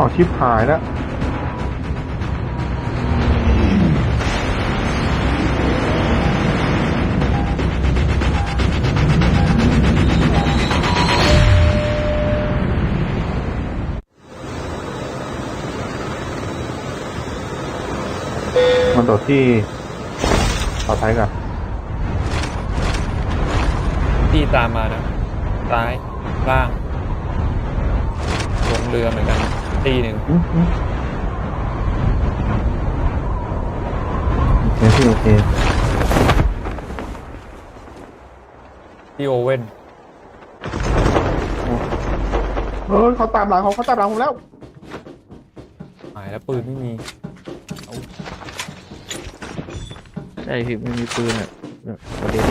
อ้าชิบหายแล้วมันโดดที่ต่อท้ายกันที่ตามมานะซ้ายล่างลงเรือเหมือนกัน ตีหนึ่งอืมอืมโอเคพี่โอเคที่โอเว่นเฮ้ยเขาตามหลังเขาเขาตามหลังผมแล้ว หายแล้วปืนไม่มีใช่พี่ไม่มีปืนอะแบบประเด็น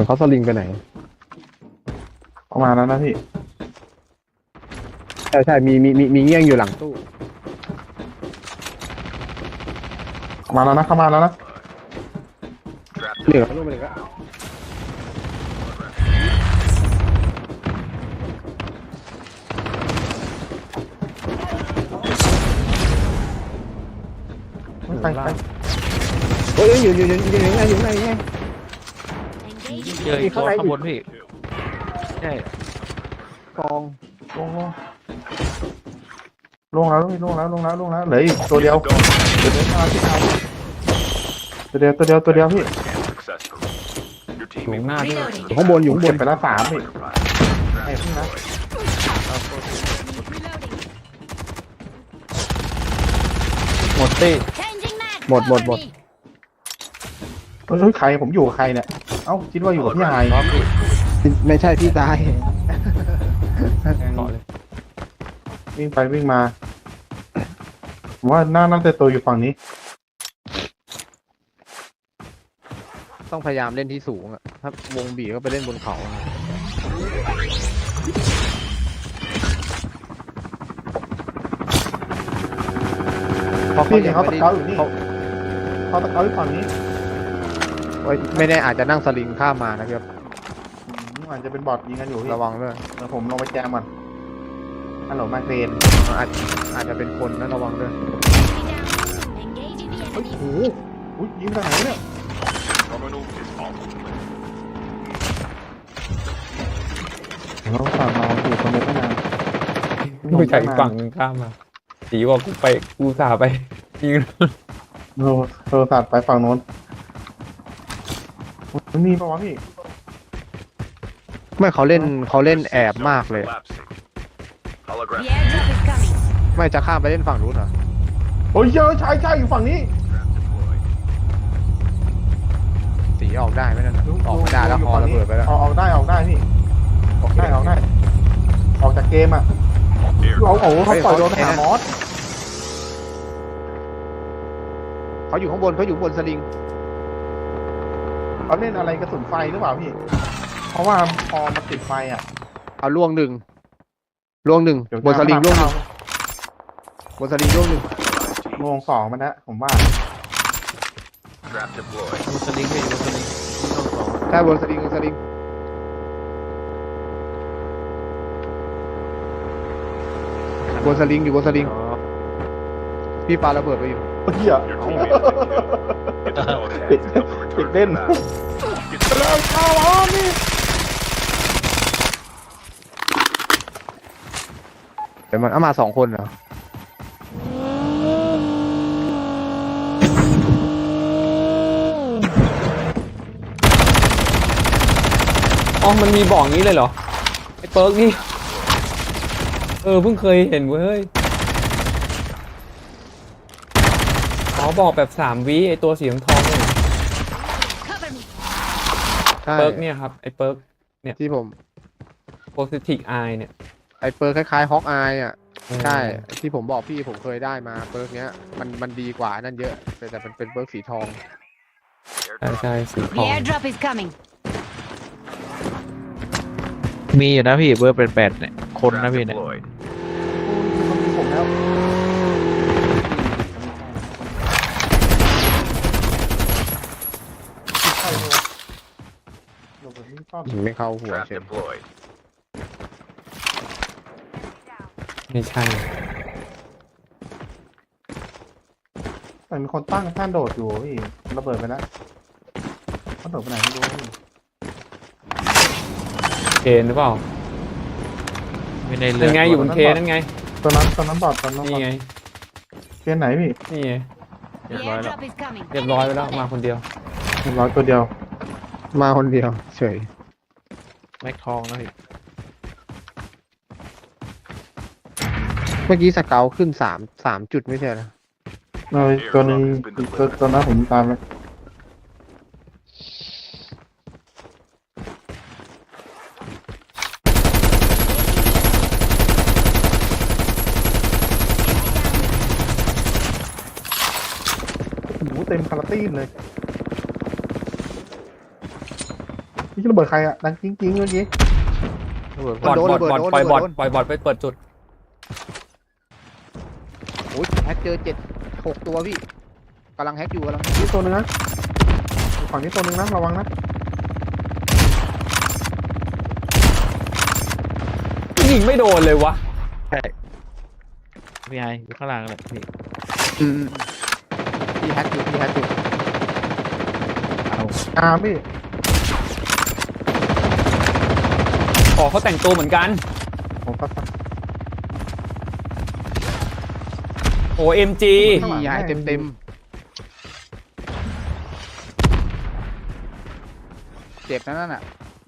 เออเขาสลิงไปไหนประมาณนั้นนะพี่ ใช่ใช่มีมีมีมีเงี้ยงอยู่หลังตู้ประมาณแล้วนะเข้ามาแล้วนะเหลือลูกไปเลยก็ไม่ไปไปเฮ้ยอยู่อยู่อยู่อยู่อยู่ไหนอยู่ไหนอยู่ไหน เจออีกตัวข้างบนพี่ใช่กองลงลงลงแล้วลงแล้วลงแล้วลงแล้วเหลืออีกตัวเดียวตัวเดียวมาพี่เอาตัวเดียวตัวเดียวตัวเดียวพี่สูงหน้าที่อยู่ข้างบนอยู่ข้างบเก็นบไปแล้วสามพี่ไอ้พี่นะหมดตีหมดหมดหมด เฮ้ยใครผมอยู่กับใครเนี่ย เอ้าคิดว่าอยู่กับพี่ไฮไม่ใช่พี่ตายเกาะเลยวิ่งไปวิ่งมาผมว่าน่าน่าจะตัวอยู่ฝั่งนี้ ต้องพยายามเล่นที่สูงอะถ้าวงบีก็ไปเล่นบนเขาเพราะเขาพี่ยังเขาไม่ตะได้เกาอยู่นี่เขาเขาตะเกาอยู่ฝั่งนี้ เอ้ยไม่แน่อาจจะนั่งสลิงข้ามมานะครับอืมอาจจะเป็นบอทยิงกันอยู่พี่ระวังด้วยเดี๋ยวผมลงไปแจมก่อนฮัลโหลมาเกรนอาจอาจจะเป็นคนนะระวังด้วยโอ้โหอุ๊ยยิงทางไหนเนี่ยเราฝั่งเราอยู่ตรงนี้ตั้งนานไม่ใช่อีกฝั่งหนึงข้ามมาสีบอกกูไปกูสาไปยิงเราโทรศัพท์ไปฝั่งโน้น มันมีปะวะพี่ไม่เขาเล่นเขาเล่นแอบมากเลยไม่จะข้ามไปเล่นฝั่งนู้นเหรอโอ้ยเยอะใช่ใช่อยู่ฝั่งนี้สีออกได้ไหมนั่นน่ะออกไม่ได้แล้วฮอระเบิดไปแล้วออกออกได้ออกได้พี่ออกได้ออกได้ ออกจากเกมอะเอาโอ้โหเขาปล่อยโดนหามอสเขาอยู่ข้างบนเขาอยู่บนสลิง เขาเล่นอะไรกระสุนไฟหรือเปล่าพี่ เพราะว่าพอมาติดไฟอะเอาล่วงหนึ่งล่วงหนึ่งเดี๋ยวบนสลิงจะล่วงหเอานึ่งบนสลิงล่วงหนึ่งลงสองมันนะผมว่าดูสลิงพี่ดูสลิงต้องสองใช่บนสลิงบนสลิงบนสลิงอยู่บนสลิง อ๋อพี่ปาระเบิดไปอยู่เฮียติ ดติดเล่นแล้วเข้าอ๋อนี่เดี๋ยวมันเอามาสองคนเหรอ อ๋อ มันมีบอกงี้เลยเหรอ ไอ้เปิร์กนี่ เออ เพิ่งเคยเห็นเว้ยอ๋อ บอกแบบสามวิไอตัวสีทองๆเนี่ยใช่เปิร์กเนี่ยครับไอเปิร์กที่ผม positive eye เนี่ยไอเปิร์คล้ายๆฮอกอายอะ ใช่ ที่ผมบอกพี่ผมเคยได้มาเปิร์กเนี้ย มันมันดีกว่านั่นเยอะ แต่แต่เป็นเป็นเปิร์กสีทอง ใช่ใช่สีท The อง airdrop is coming. มีอยู่นะพี่เบอร์เป็นแปดเนี่ยคนนะพี่เนี่ยมันมีผมแล้ว อบยิงไม่เข้าหัว Trap เฉย deployed. ไม่ใช่ แต่มีคนตั้งท่านโดดอยู่พี่ระเบิดไปแล้วเขาโดดไปไหนไม่รู้พี่เกณฑ์หรือเปล่ามีในเรืนั่อนไงอยู่บนเคนั่นไงตัวนั้นตัวนั้นบอดตัวนั้นบนี่อดไง เกณฑ์ไหนพี่นี่ไงเรียบร้อยแล้ว airdrop is coming. เรียบร้อยไปแล้วมาคนเดียว เรียบร้อยตัวเดียวมาคนเดียว เฉย แม็กทองนะพี่เมื่อกี้สเกลขึ้นสามสามจุดไม่ใช่เหรอเออตัวหนึงตัวตัวนั้นผมตามแล้วหมูเต็มคาราตี้นเลย นี่ระเบิดใครอะดังจริงๆเมื่อกี้ ระเบิดบอดโดนบอดบอดปล่อยบอดโดน ปล่อยบอดไปเปิดจุดโอ้ยแฮกเจอเจ็ดหกตัวพี่กำลังแฮกอยู่กำลังนี่ตัวหนึงนะฝั่งนี้ตัวหนึงนะระวังนะยิงไม่โดนเลยวะพี่ไออยู่ข้างล่างเลยพี่พี่แฮกอยู่พี่แฮกอยู่เอาอาร์มพี่ อ๋อเขาแต่งตัวเหมือนกัน ผมก็โอ้เอ็มจีข้างหลังพี่หายเต็มเต็มเจ็บนะนั่นน่ะ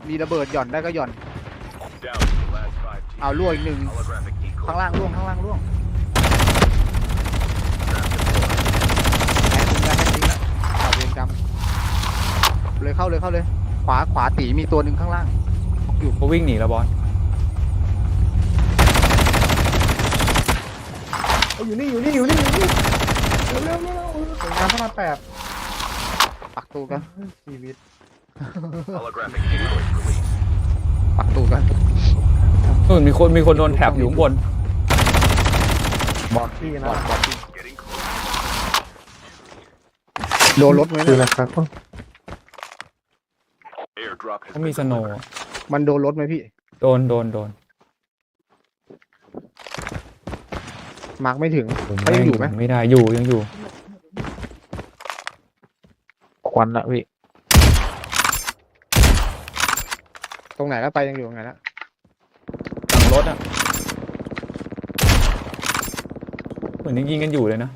มีระเบิดหย่อนได้ก็หย่อน เอาล่วงอีกหนึ่ง ข้างล่างล่วงข้างล่างล่วงแฮกจริงแล้วแฮกจริงแล้วเอาเวรกรรมเลยเข้าเลยเข้าเลย ขวาขวาตีมีตัวหนึ่งข้างล่าง ยู่เขาวิ่งหนีแล้วบอสเอาอยู่นี่อยู่นี่อยู่นี่อยู่นี่เร็วเร็วเร็วสวยงามพระรามแปดปักตูกันชีวิต Holographic decoys released. ปักตูกันนู่นมีคนมีคนโดนแท็บอยู่ข้างบน บอดพี่นะ Getting close. โดนรถไหมคือเนี่ยอะไรครับ Airdrop has เขา been มีสโนว์ delivered. มันโดนรถไหมพี่ โดนโดนโดนมาร์กไม่ถึง ผมเขายังอยู่ไหม ไม่ได้อยู่ยังอยู่ ควันละพี่ตรงไหนแล้วไปยังอยู่ตรงไหนแล้วหลังรถอะเหมือนยังยิงกันอยู่เลยนะ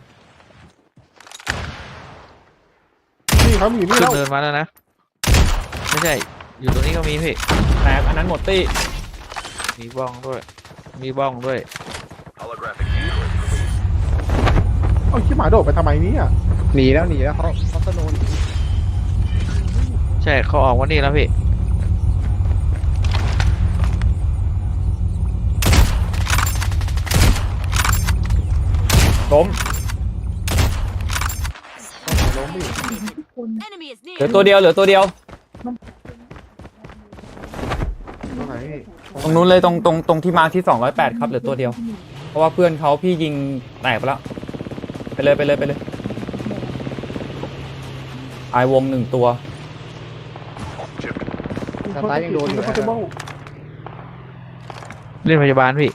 นี่เขาอยู่นี่ขึ้นแล้วเดินมาแล้วนะ ไม่ใช่ อยู่ตรงนี้ก็มีพี่แตกอันนั้นหมดตี้มีบ้องด้วย มีบ้องด้วย Holographic decoys released. เอาขี้หมาโดดไปทำไมเนี่ยหนีแล้วหนีแล้วเขาเขาสโนว์หนีใช่เขาออกวันนี้แล้วพี่ล้มล้มดิ Enemy is เหลือ near. ตัวเดียวเหลือตัวเดียว ตรงนู้นเลยตรงตรงตรงที่มาที่208ครับเหลือตัวเดียว เพราะว่าเพื่อนเขาพี่ยิงแตกไปแล้ว ไปเลยไปเลยไปเลยตายวงหนึ่งตัวสไตล์ยังโดนอยู่เขานะจะบ้าเล่นพยาบาลพี่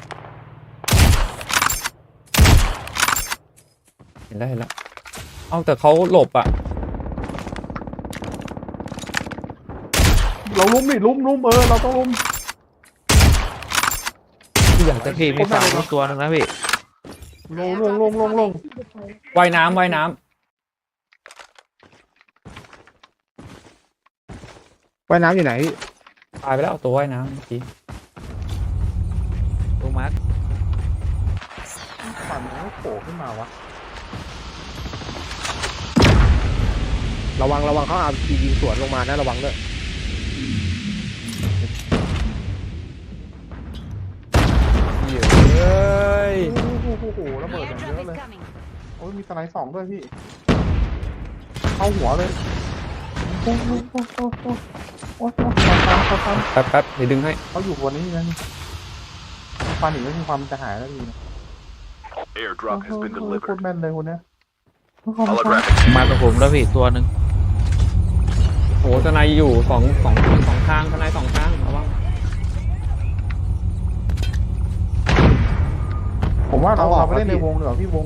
เห็นแล้วเห็นแล้ว เอาแต่เขาหลบอะ เราลุ้มดิลุ้มลุ้มเออเราต้องลุ้ม อยากจะพี่มีฝั่งนู้นตัวหนึงนะพี่ลงลงลงลงลงว่ายน้ำว่ายน้ว่ายน้ำอยู่ไหนพี่ำตายไปแล้วตัวว่ายน้ำเมื่อกี้ตรงมาร์คปั่นมันโผล่ขึ้นมาวะระวังระวังเขาเอาทียิงสวนลงมานะระวังด้วย อ้โหโอ้โหระ The เบิดอย่างเย airdrop อะ is เลย coming. โอ้ยมีสไลด์สองด้วยพี่ เข้าหัวเลยโอ้โหโอ้โหโอ้โหโอ้โหตามตามตามแป๊บแป๊บเดี๋ยวดึงให้ เขาอยู่บนนี้นะนี่ฟันอีกแล้วมีความจะหายแล้วดีนะ Airdrop has been โค delivered. ตรแม่นเลยคนเนี้ย Holographic มาตรงผมแล้วพี่ตัวหนึ่งโอ้โหทนายอยู่สองสองสองข้างทนายสองข้างระวัง ผมว่าเราเอาออกเราไปเล่นในแล้วพี่ วงดีกว่าพี่วง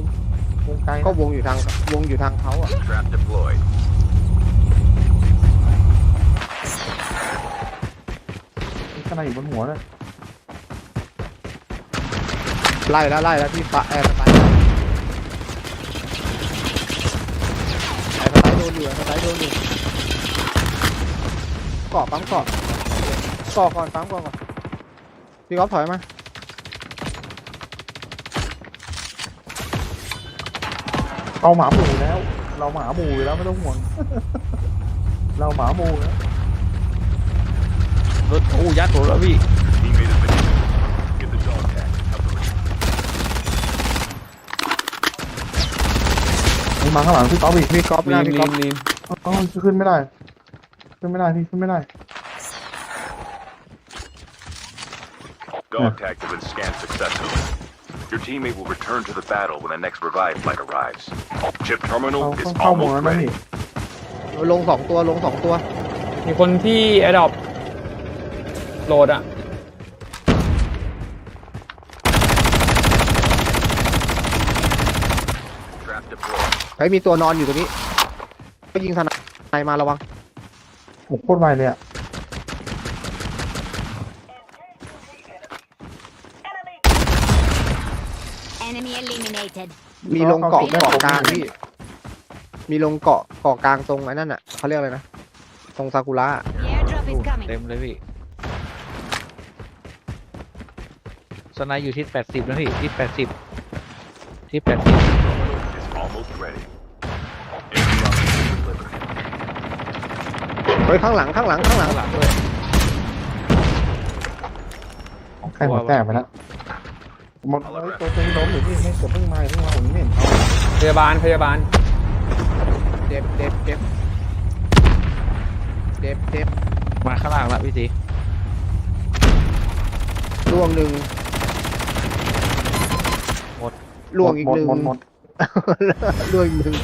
วงไกลนะก็วงอยู่ทางวงอยู่ทางเขาอะ Trap deployed. มีข้างในอยู่บนหัวเลยไล่แล้วไล่แล้วพี่ปะแอร์สไตล์แอร์สไตล์โดนอยู่แอร์สไตล์โดนอยู่เกาะปั๊มเกาะเกาะก่อนปั๊มเกาะก่อนพี่ก๊อฟถอยมา เราหมาหมูแล้ว เราหมาหมูอยู่แล้วไม่ต้องห่วง เราหมาหมูแล้วรถโอ้ยัดรถแล้วพี่ Teammate has been injured. Get the dog tag. Cover it. มีมาข้างหลังพี่ต๊อบอีกพี่ก๊อฟหลีน้ามพี่ลีก๊อฟมลีมอ๋อขึ้นไม่ได้ ขึ้นไม่ได้พี่ขึ้นไม่ได้ Dog tags have been scanned successfully. Your teammate will return to the battle when the next revive flight arrives. Chip เขา terminal เขา is เข้าหมด almost แล้วนะ ready. พี่ลงสองตัวลงสองตัว มีคนที่แอดอปโหลดอะ Trap deployed. ไอ้ยมีตัวนอนอยู่ตรงนี้ ก็ยิงทนายมาระวัง โอ้โหโคตรไวเลยอะ Enemy eliminated. มีลงเกาะเกาะกลางพี่ มีลงเกาะเกาะกลางตรงไอ้นั่นอะเขาเรียกอะไรนะ ตรงซากุระ The airdrop is coming. เต็มเลยพี่สไนด์อยู่ที่แปดสิบนะพี่ที่แปดสิบที่แปดสิบ Is almost ready. Airdrop has been delivered. เฮ้ยข้างหลังข้างหลังข้างหลัง ข้างหลังด้วยใครหัวแตกไปแล้ว หมดเลยตัวตึงล้มอยู่พี่ไม่เกิดเพิ่งมาเพิ่งมาผมไม่เห็นเขาพยาบาลพยาบาล เจ็บเจ็บเจ็บเจ็บเจ็บมาข้างล่างละพี่ตีล่วงหนึ่งหมดล่วงอีกหนึ่งหมดหมดหมดล่วงอีกหนึ่ง